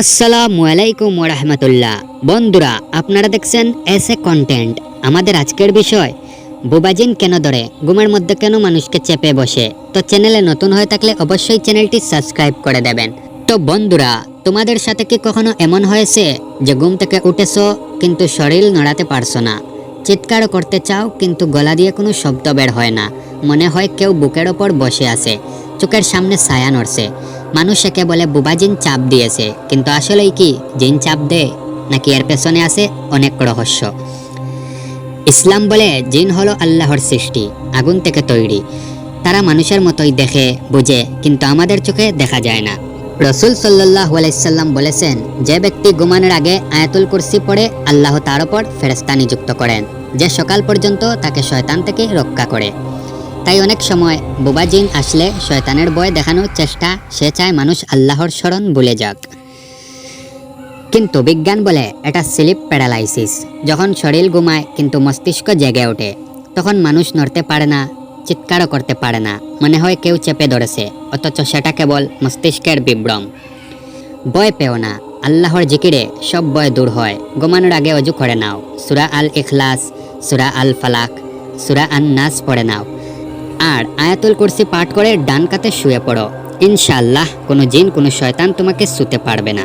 আসসালামু আলাইকুম ওরহমতুল্লাহ। বন্ধুরা, আপনারা দেখছেন এস এ কন্টেন্ট আমাদের আজকের বিষয়, বুবাজিন কেন ধরে? ঘুমের মধ্যে কেন মানুষকে চেপে বসে? তো চ্যানেলে নতুন হয়ে থাকলে অবশ্যই চ্যানেলটি সাবস্ক্রাইব করে দেবেন। তো বন্ধুরা, তোমাদের সাথে কি কখনো এমন হয়েছে যে ঘুম থেকে উঠেছো কিন্তু শরীর নড়াতে পারছ না? চিৎকারও করতে চাও কিন্তু গলা দিয়ে কোনো শব্দ বের হয় না। মনে হয় কেউ বুকের ওপর বসে আছে। চোখের সামনে ছায়া নড়ছে। মানুষ একে বলে বুবাজিন চাপ দিয়েছে, কিন্তু আসলেই কি জিন চাপ দেয়? নাকি এর পেছনে আছে অনেক রহস্য। ইসলাম বলে জিন হলো আল্লাহর সৃষ্টি, আগুন থেকে তৈরি। তারা মানুষের মতোই দেখে, বুঝে, কিন্তু আমাদের চোখে দেখা যায় না। রসুল সাল্লাহ আলাইসাল্লাম বলেছেন, যে ব্যক্তি ঘুমানোর আগে আয়াতুল কুরসি পড়ে আল্লাহ তার ওপর ফেরেস্তা নিযুক্ত করেন, যে সকাল পর্যন্ত তাকে শয়তান থেকে রক্ষা করে। তাই অনেক সময় বোবা জিন আসলে শয়তানের বয় দেখানোর চেষ্টা, সে চায় মানুষ আল্লাহর স্মরণ ভুলে যাক। কিন্তু বিজ্ঞান বলে এটা স্লিপ প্যারালাইসিস। যখন শরীর ঘুমায় কিন্তু মস্তিষ্ক জেগে ওঠে। তখন মানুষ নড়তে পারে না, চিৎকারও করতে পারে না, মনে হয় কেউ চেপে ধরেছে, অথচ সেটা কেবল মস্তিষ্কের বিভ্রম। বয় পেও না, আল্লাহর জিকিরে সব বয় দূর হয়। ঘুমানোর আগে অজু করে নাও। সুরা আল ইখলাস সুরা আল ফালাক সুরা আন নাস পড়ে নাও। আর আয়াতুল কুরসি পাঠ করে ডান কাতে শুয়ে পড়ো। ইনশাআল্লাহ, কোনো জিন, কোনো শয়তান তোমাকে শুতে পারবে না।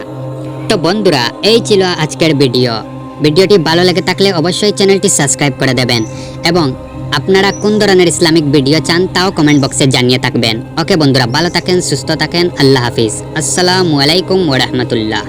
তো বন্ধুরা, এই ছিল আজকের ভিডিও। ভিডিওটি ভালো লেগে থাকলে অবশ্যই চ্যানেলটি সাবস্ক্রাইব করে দেবেন এবং আপনারা কোন ধরনের ইসলামিক ভিডিও চান তাও কমেন্ট বক্সে জানিয়ে থাকবেন। ওকে বন্ধুরা, ভালো থাকেন, সুস্থ থাকেন, আল্লাহ হাফিজ। আসসালামু আলাইকুম ওরহমতুল্লাহ